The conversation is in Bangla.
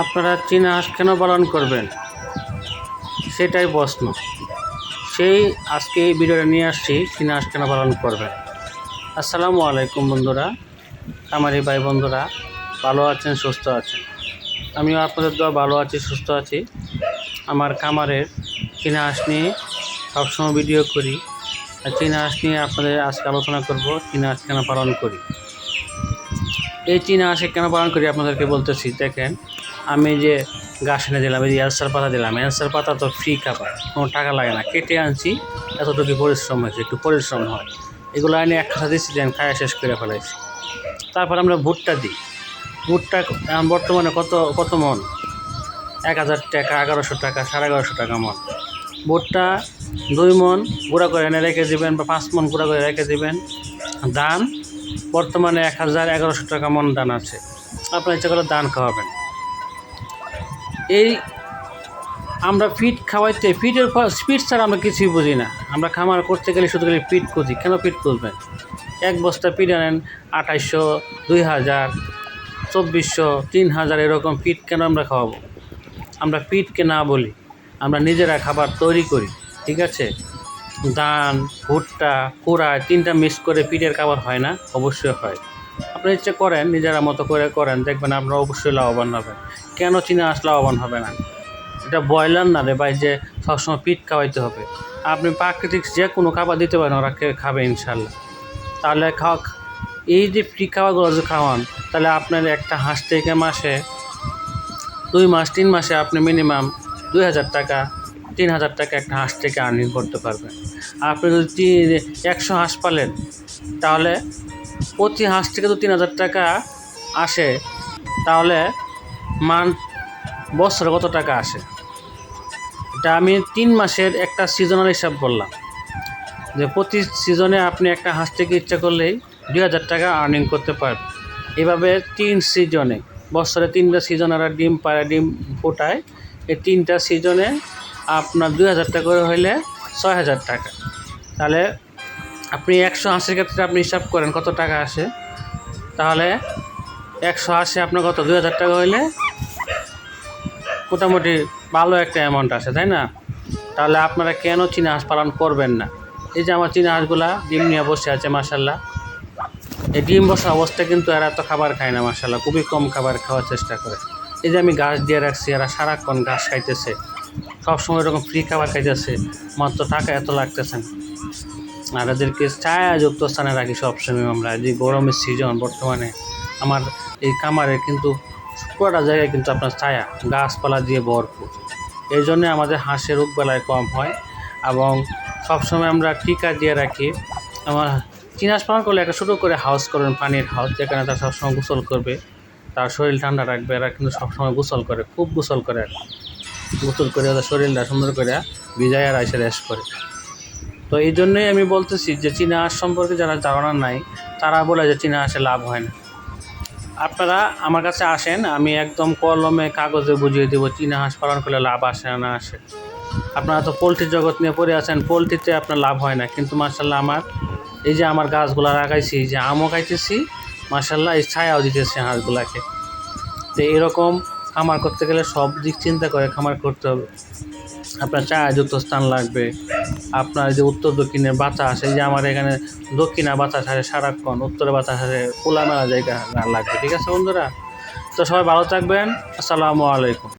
আপনারা চীনা হাঁস কেন পালন করবেন? সেটাই প্রশ্ন। সেই আজকে এই ভিডিওটা নিয়ে আসছি, চীনা হাঁস কেন পালন করবেন? আসসালামু আলাইকুম বন্ধুরা, আমারই ভাই বন্ধুরা, ভালো আছেন, সুস্থ আছেন? আমিও আপনাদের দোয়া ভালো আছি, সুস্থ আছি। আমার খামারের চীনা হাঁস নিয়ে সবসময় ভিডিও করি। আর চীনা হাঁস নিয়ে আপনাদের আজকে আলোচনা করব, চীনা হাঁস কেন পালন করি? এই চীনা হাঁসে কেন পালন করি আপনাদেরকে বলতেছি, দেখেন আমি যে গাছ এনে দিলাম, এই যে অ্যান্সার পাতা দিলাম অ্যান্সার পাতা তো ফ্রি খাবার কোনো টাকা লাগে না। কেটে আনছি, এতটুকু পরিশ্রম হয়েছে, একটু পরিশ্রম হয়। এগুলো এনে এক খাতা দিচ্ছি দেন খায়া শেষ করে ফেলাইছি। তারপর আমরা ভুট্টা দিই। ভুট্টা বর্তমানে কত কত মন? এক হাজার টাকা, এগারোশো টাকা, সাড়ে এগারোশো টাকা মন। ভুট্টা দুই মন গুঁড়া করে এনে রেখে দেবেন বা পাঁচ মন গুঁড়া করে রেখে দেবেন। দান, বর্তমানে এক হাজার এগারোশো টাকা মন ধান আছে। আপনার ইচ্ছা করে ধান খাওয়াবেন। এই আমরা ফিট খাওয়াইতে ফিটের ফিট ছাড়া আমরা কিছুই বুঝি না। আমরা খামার করতে গেলে শুধু গেলে ফিট খুঁজি। কেন ফিট খুঁজবেন? এক বস্তা ফিট আনেন আঠাইশশো, দুই হাজার, চব্বিশশো, তিন হাজার এরকম ফিট কেন আমরা খাওয়াবো? আমরা ফিটকে না বলি, আমরা নিজেরা খাবার তৈরি করি, ঠিক আছে? ধান, ভুট্টা কুড়া তিনটা মিক্স করে পিঠের খাবার হয় না? অবশ্যই হয়। আপনি ইচ্ছে করেন, নিজেরা মতো করে করেন, দেখবেন আপনারা অবশ্যই লাভবান হবেন। কেন চীনা হাঁস লাভবান হবে না? এটা ব্রয়লার না রে ভাই, যে সবসময় পিঠ খাওয়াইতে হবে। আপনি প্রাকৃতিক যে কোনো খাবার দিতে পারেন, ওরা খাবে ইনশাল্লাহ তাহলে খাওয়া, এই যে ফ্রি খাওয়াগুলো যে খাওয়ান, তাহলে আপনার একটা হাঁস থেকে মাসে দুই মাস, তিন মাসে আপনি মিনিমাম দুই হাজার টাকা, তিন হাজার টাকা একটা হাঁস থেকে আর্নিং করতে পারবেন। আপনি যদি একশো হাঁস পালেন, তাহলে প্রতি হাঁস থেকে তো তিন হাজার টাকা আসে, তাহলে মান বছরে কত টাকা আসে? এটা আমি তিন মাসের একটা সিজনাল হিসাব বললাম। যে প্রতি সিজনে আপনি একটা হাঁস থেকে ইচ্ছা করলেই দুই হাজার টাকা আর্নিং করতে পারবেন। এভাবে তিন সিজনে বছরে তিনটা সিজন আর ডিম, পাড়ে ডিম ফোটায়, এই তিনটা সিজনে আপনার দুই হাজার টাকা করে হইলে ছয় হাজার টাকা। তাহলে আপনি একশো আশির ক্ষেত্রে আপনি হিসাব করেন কত টাকা আসে, তাহলে একশো আশি আপনার কত? দুই হাজার টাকা হইলে মোটামুটি ভালো একটা অ্যামাউন্ট আসে, তাই না? তাহলে আপনারা কেন চীনা হাঁস পালন করবেন না? এই যে আমার চীনা হাঁসগুলা ডিম নিয়ে বসে আছে মাসাল্লাহ এই ডিম বসা অবস্থায় কিন্তু এরা এত খাবার খায় না মাসাল্লাহ খুবই কম খাবার খাওয়ার চেষ্টা করে। এই যে আমি ঘাস দিয়ে রাখছি, এরা সারাক্ষণ ঘাস খাইতেছে। সবসময় এরকম ফ্রি খাবার খাইতেছে, মাত্র টাকা এত লাগতেছে। না আর এদেরকে ছায়াযুক্ত স্থানে রাখি সবসময় আমরা। যে গরমের সিজন বর্তমানে, আমার এই কামারে কিন্তু পুরোটা জায়গায় কিন্তু আপনার ছায়া, গাছপালা দিয়ে ভরপুর। এই জন্যে আমাদের হাঁসের রোগ বেলায় কম হয় এবং সবসময় আমরা টিকা দিয়ে রাখি। আমার চিনাস পালন করলে একটা ছোটো করে হাউস করবেন পানির হাউস যেখানে তার সবসময় গোসল করবে। তার শরীর ঠান্ডা রাখবে, এরা কিন্তু সবসময় গোসল করে, খুব গোসল করে। গোসল করে ওদের শরীরটা সুন্দর করে ভিজায় আর এসে রেস্ট করে। তো এই জন্যই আমি বলতেছি যে চীনা হাঁস সম্পর্কে যারা ধারণা নাই, তারা বলে যে চীনা হাঁসে লাভ হয় না। আপনারা আমার কাছে আসেন, আমি একদম কলমে, কাগজে বুঝিয়ে দেবো চীনা হাঁস পালন করলে লাভ আসে না আসে। আপনারা তো পোলট্রির জগৎ নিয়ে পড়ে আছেন, পোলট্রিতে আপনার লাভ হয় না। কিন্তু মার্শাল্লাহ আমার, এই যে আমার গাছগুলো এই যে আমও খাইতেছি মার্শাল্লাহ এই ছায়াও দিতেছি হাঁসগুলাকে। তো এরকম খামার করতে গেলে সব দিক চিন্তা করে খামার করতে হবে। আপনার ছায়াযুক্ত স্থান লাগবে, আপনার যে উত্তর দক্ষিণের বাতাস, এই যে আমার এখানে দক্ষিণে বাতাস আসে সারাক্ষণ, উত্তরে বাতাস আসে খোলামেলা জায়গা লাগবে, ঠিক আছে বন্ধুরা? তো সবাই ভালো থাকবেন, আসসালামু আলাইকুম।